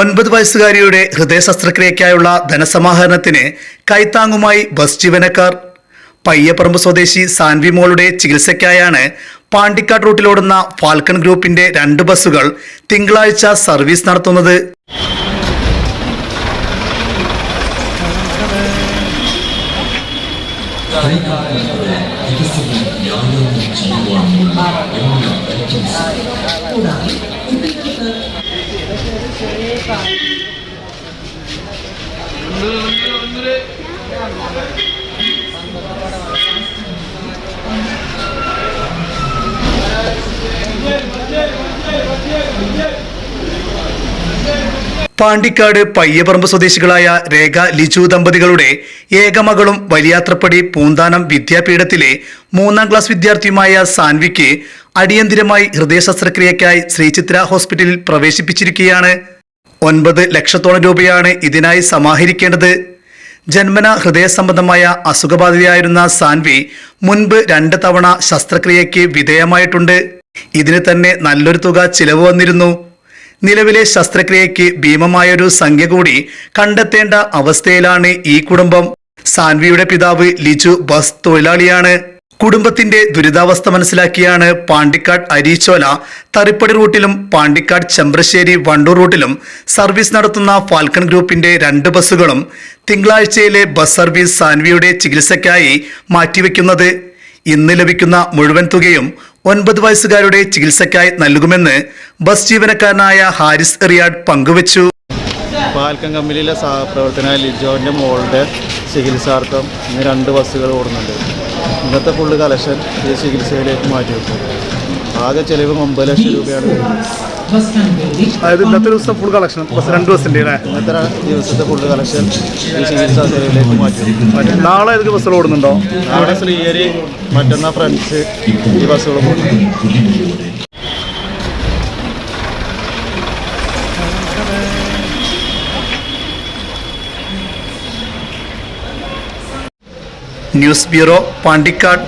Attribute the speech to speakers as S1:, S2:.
S1: ഒൻപത് വയസ്സുകാരിയുടെ ഹൃദയ ശസ്ത്രക്രിയയ്ക്കായുള്ള ധനസമാഹരണത്തിന് കൈത്താങ്ങുമായി ബസ് ജീവനക്കാർ. പയ്യപ്പറമ്പ് സ്വദേശി സാൻവി മോളുടെ ചികിത്സയ്ക്കായാണ് പാണ്ടിക്കാട് റൂട്ടിലോടുന്ന ഫാൽക്കൺ ഗ്രൂപ്പിന്റെ രണ്ട് ബസ്സുകൾ തിങ്കളാഴ്ച സർവീസ് നടത്തുന്നത്. Yeah. പാണ്ടിക്കാട് പയ്യപ്പറമ്പ് സ്വദേശികളായ രേഖ ലിജു ദമ്പതികളുടെ ഏകമകളും വലിയാത്രപ്പടി പൂന്താനം വിദ്യാപീഠത്തിലെ മൂന്നാം ക്ലാസ് വിദ്യാർത്ഥിയുമായ സാൻവിക്ക് അടിയന്തിരമായി ഹൃദയ ശസ്ത്രക്രിയയ്ക്കായി ശ്രീചിത്ര ഹോസ്പിറ്റലിൽ പ്രവേശിപ്പിച്ചിരിക്കുകയാണ്. ഒൻപത് ലക്ഷത്തോളം രൂപയാണ് ഇതിനായി സമാഹരിക്കേണ്ടത്. ജന്മന ഹൃദയ സംബന്ധമായ അസുഖബാധിതയായിരുന്ന സാൻവി മുൻപ് രണ്ട് തവണ ശസ്ത്രക്രിയയ്ക്ക് വിധേയമായിട്ടുണ്ട്. ഇതിന് തന്നെ നല്ലൊരു തുക ചിലവ് വന്നിരുന്നു. നിലവിലെ ശസ്ത്രക്രിയയ്ക്ക് ഭീമമായൊരു സംഖ്യ കൂടി കണ്ടെത്തേണ്ട അവസ്ഥയിലാണ് ഈ കുടുംബം. സാൻവിയുടെ പിതാവ് ലിജു ബസ് തൊഴിലാളിയാണ്. കുടുംബത്തിന്റെ ദുരിതാവസ്ഥ മനസ്സിലാക്കിയാണ് പാണ്ടിക്കാട് അരീച്ചോല തറിപ്പടി റൂട്ടിലും പാണ്ടിക്കാട് ചെമ്പ്രശ്ശേരി വണ്ടൂർ റൂട്ടിലും സർവീസ് നടത്തുന്ന ഫാൽക്കൺ ഗ്രൂപ്പിന്റെ രണ്ട് ബസ്സുകളും തിങ്കളാഴ്ചയിലെ ബസ് സർവീസ് സാൻവിയുടെ ചികിത്സയ്ക്കായി മാറ്റിവെക്കുന്നത്. ഇന്ന് ലഭിക്കുന്ന മുഴുവൻ തുകയും ഒൻപത് വയസ്സുകാരുടെ ചികിത്സയ്ക്കായി നൽകുമെന്ന് ബസ് ജീവനക്കാരനായ ഹാരിസ് റിയാഡ് പങ്കുവച്ചു.
S2: പാൽക്കം കമ്പനിയിലെ സഹപ്രവർത്തന ലിജോന്റെ മോളുടെ ചികിത്സാർത്ഥം ഇന്ന് രണ്ട് ബസ്സുകൾ ഓടുന്നുണ്ട്. ഇന്നത്തെ ഫുള്ള് കളക്ഷൻ ഈ ചികിത്സയിലേക്ക് മാറ്റി വെക്കും ആകെ ചെലവ് ഒമ്പത് ലക്ഷം രൂപയാണ്
S1: അതായത് ഇന്നത്തെ ദിവസം ഫുൾ കളക്ഷൻ ബസ് രണ്ട് ബസ്സിന്റെ
S2: ഇന്നത്തെ ദിവസത്തെ ഫുൾ കളക്ഷൻ ഈ ചികിത്സാ സേവയിലേക്ക് മാറ്റി.
S1: നാളെ ഏതൊക്കെ ബസ്സുകൾ ഓടുന്നുണ്ടോ?
S2: നാളെ ശ്രീയരി മറ്റന്നാ ഫ്രണ്ട്സ് ഈ ബസ്സുകൾ പോകുന്നു
S1: ന്യൂസ് ബ്യൂറോ പാണ്ടിക്കാട്.